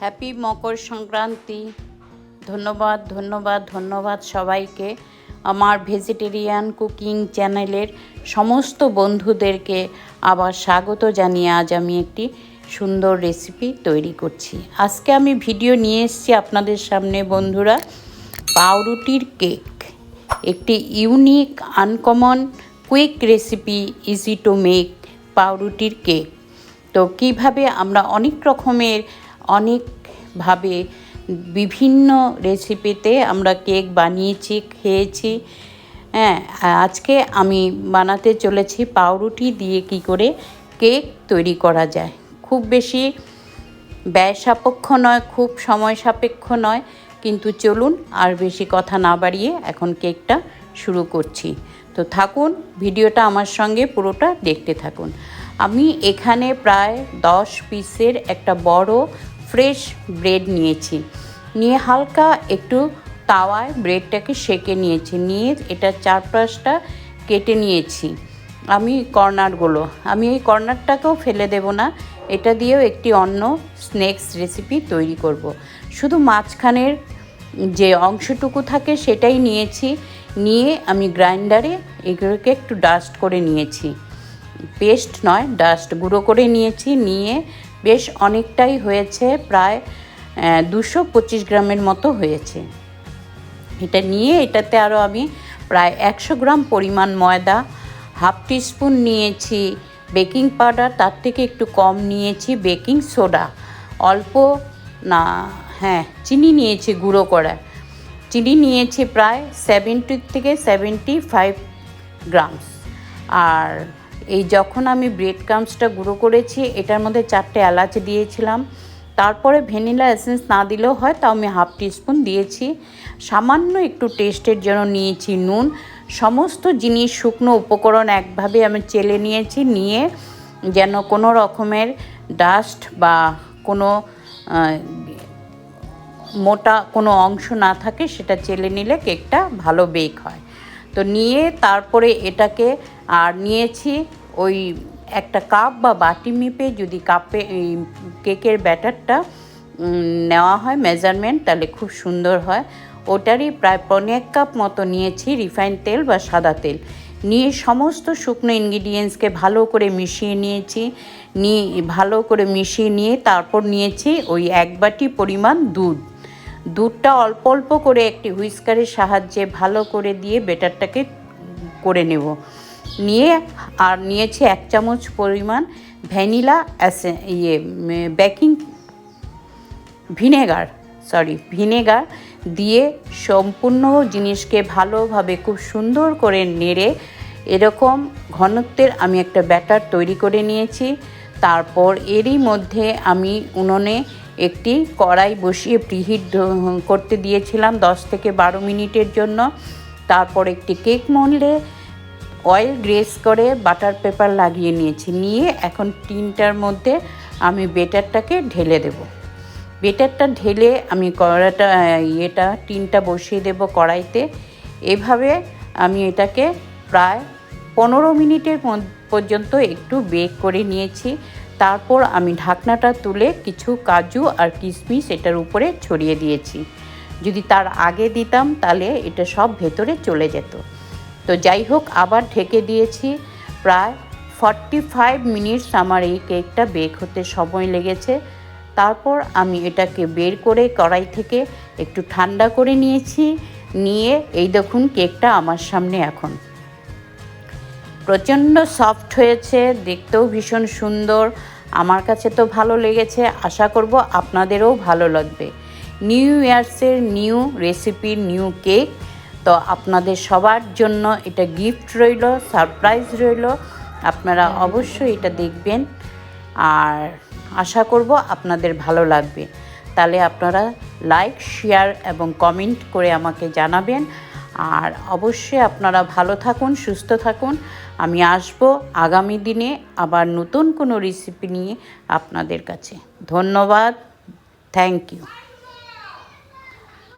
Happy Makar Sankranti. ধন্যবাদ ধন্যবাদ ধন্যবাদ সবাইকে। আমার ভেজিটেরিয়ান কুকিং চ্যানেলের সমস্ত বন্ধুদেরকে আবার স্বাগত জানিয়ে আজ আমি একটি সুন্দর রেসিপি তৈরি করছি। আজকে আমি ভিডিও নিয়ে এসেছি আপনাদের সামনে বন্ধুরা, পাউরুটির কেক একটি unique uncommon quick recipe easy to make পাউরুটির কেক তো কীভাবে আমরা অনেক রকমের অনেকভাবে বিভিন্ন রেসিপিতে আমরা কেক বানিয়েছি, খেয়েছি। হ্যাঁ আজকে আমি বানাতে চলেছি পাউরুটি দিয়ে কি করে কেক তৈরি করা যায়। খুব বেশি ব্যয় সাপেক্ষ নয়, খুব সময় সাপেক্ষ নয়, কিন্তু চলুন আর বেশি কথা না বাড়িয়ে এখন কেকটা শুরু করছি। তো থাকুন, ভিডিওটা আমার সঙ্গে পুরোটা দেখতে থাকুন। আমি এখানে প্রায় দশ পিসের একটা বড় ফ্রেশ ব্রেড নিয়েছি। নিয়ে হালকা একটু তাওয়ায় ব্রেডটাকে সেকে নিয়েছি। নিয়ে এটা চারপাশটা কেটে নিয়েছি। আমি কর্নারগুলো। আমি এই কর্নারটাকেও ফেলে দেব না। এটা দিয়েও একটি অন্য স্ন্যাক্স রেসিপি তৈরি করব। শুধু মাঝখানের যে অংশটুকু থাকে সেটাই নিয়েছি। নিয়ে আমি গ্রাইন্ডারে এগুলোকে একটু ডাস্ট করে নিয়েছি। পেস্ট নয়, ডাস্ট গুঁড়ো করে নিয়েছি। নিয়ে বেশ অনেকটাই হয়েছে, প্রায় দুশো পঁচিশ গ্রামের মতো হয়েছে। এটা নিয়ে এটাতে আরও আমি প্রায় একশো গ্রাম পরিমাণ ময়দা, হাফ টিস্পুন নিয়েছি, বেকিং পাউডার, তার থেকে একটু কম নিয়েছি, বেকিং সোডা, অল্প, না হ্যাঁ চিনি নিয়েছি, গুঁড়ো করা। চিনি নিয়েছি প্রায় সেভেন্টি থেকে সেভেন্টি ফাইভ গ্রামস। আর এই যখন আমি ব্রেড ক্রামসটা গুঁড়ো করেছি, এটার মধ্যে চারটে এলাচ দিয়েছিলাম। তারপরে ভ্যানিলা এসেন্স না দিলেও হয়, তাও আমি হাফ টিস্পুন দিয়েছি। সামান্য একটু টেস্টের জন্য নিয়েছি নুন। সমস্ত জিনিস শুকনো উপকরণ একভাবে আমি চেলে নিয়েছি, নিয়ে যেন কোনো রকমের ডাস্ট বা কোনো মোটা কোনো অংশ না থাকে, সেটা চেলে নিলে কেকটা ভালো বেক হয়। তো নিয়ে তারপরে এটাকে আর নিয়েছি ওই একটা কাপ বা বাটি মেপে যদি কাপে কেকের ব্যাটারটা নেওয়া হয় মেজারমেন্ট, তাহলে খুব সুন্দর হয়। ওটারই প্রায় পনে এক কাপ মতো নিয়েছি রিফাইন তেল বা সাদা তেল। নিয়ে সমস্ত শুকনো ইনগ্রিডিয়েন্টসকে ভালো করে মিশিয়ে নিয়েছি। নিয়ে, ভালো করে মিশিয়ে নিয়ে তারপর নিয়েছি ওই এক বাটি পরিমাণ দুধ। দুধটা অল্প অল্প করে একটি হুইস্কারের সাহায্যে ভালো করে দিয়ে বেটারটাকে করে নেব। নিয়ে আর নিয়েছি এক চামচ পরিমাণ ভ্যানিলা অ্যাসে ইয়ে বেকিং ভিনেগার, সরি, ভিনেগার দিয়ে সম্পূর্ণ জিনিসকে ভালোভাবে খুব সুন্দর করে নেড়ে এরকম ঘনত্বের আমি একটা ব্যাটার তৈরি করে নিয়েছি। তারপর এরই মধ্যে আমি উনুনে একটি কড়াই বসিয়ে প্রিহিট করতে দিয়েছিলাম দশ থেকে বারো মিনিটের জন্য। তারপর একটি কেক মনলে অয়েল গ্রেস করে বাটার পেপার লাগিয়ে নিয়েছি। নিয়ে এখন টিনটার মধ্যে আমি বেটারটাকে ঢেলে দেব। বেটারটা ঢেলে আমি কড়াটা, ইয়েটা, টিনটা বসিয়ে দেব কড়াইতে। এভাবে আমি এটাকে প্রায় পনেরো মিনিটের পর্যন্ত একটু বেক করে নিয়েছি। তারপর আমি ঢাকনাটা তুলে কিছু কাজু আর কিশমিশ এটার উপরে ছড়িয়ে দিয়েছি। যদি তার আগে দিতাম তাহলে এটা সব ভেতরে চলে যেত। তো যাই হোক, আবার ঢেকে দিয়েছি। প্রায় ফর্টি ফাইভ মিনিটস আমার এই কেকটা বেক হতে সময় লেগেছে। তারপর আমি এটাকে বের করে কড়াই থেকে একটু ঠান্ডা করে নিয়েছি। নিয়ে এই দেখুন কেকটা আমার সামনে এখন। প্রচণ্ড সফট হয়েছে, দেখতেও ভীষণ সুন্দর। আমার কাছে তো ভালো লেগেছে, আশা করব আপনাদেরও ভালো লাগবে। নিউ ইয়ার্সের নিউ রেসিপির নিউ কেক তো আপনাদের সবার জন্য এটা গিফট রইল সারপ্রাইজ রইল। আপনারা অবশ্যই এটা দেখবেন। আর আশা করব আপনাদের ভালো লাগবে। তাহলে আপনারা লাইক শেয়ার এবং কমেন্ট করে আমাকে জানাবেন। আর অবশ্যই আপনারা ভালো থাকুন, সুস্থ থাকুন। আমি আসব আগামী দিনে আবার নতুন কোনো রেসিপি নিয়ে আপনাদের কাছে। ধন্যবাদ। Thank you